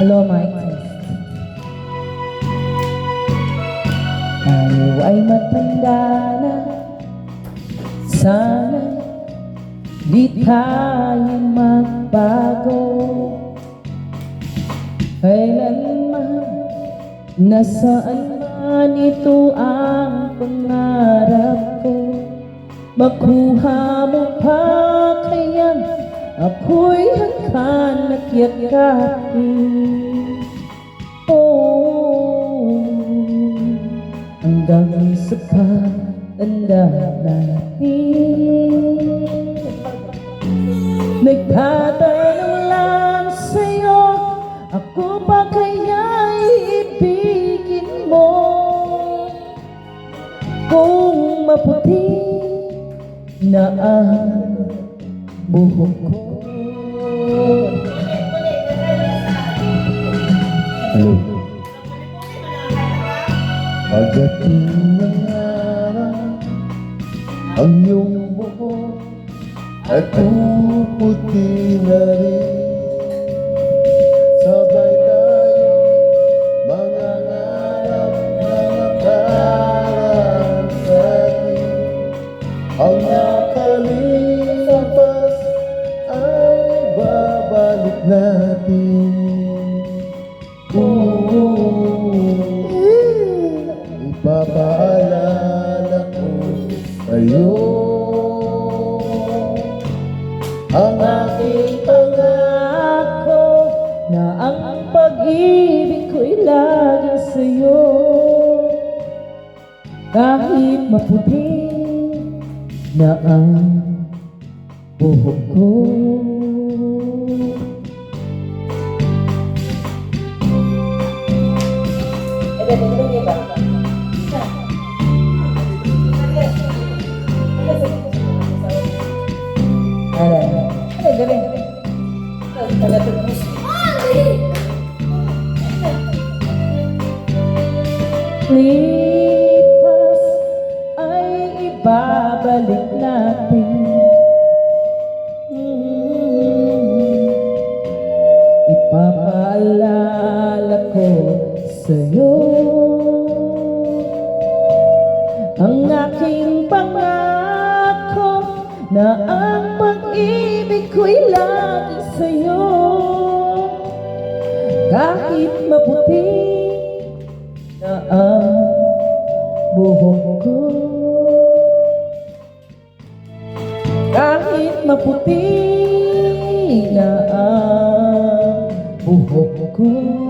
Hello, Mike. Tayo ay matanda na Sana di tayo magbago Kailanman nasaan man ito ang pangarap ko Makuha mo pa Ako'y hangkan at yakapin Oh, hanggang sa pagtanda natin Nagtatanong lang sa'yo Ako ba kaya ibigin mo? Kung maputi na ang buhok ko Hello. Pagdating ng araw, ang iyong buhok ay puputi na rin. Sabay tayo, mga ngarap na nakaraan sa atin. Ay babalik natin. Ipapaalala ko sa'yo. Ang aking Pangako na ang pag-ibig ko'y laging sa'yo. Kahit maputi na ang buhok ko Ano? Ano, galing. Lipas ay ibabalik natin Mm. Ipapaalala ko sa'yo Ang aking pangako Na ang ko'y lagi sa'yo. Kahit maputi na ang buhok ko. Kahit maputi na ang buhok ko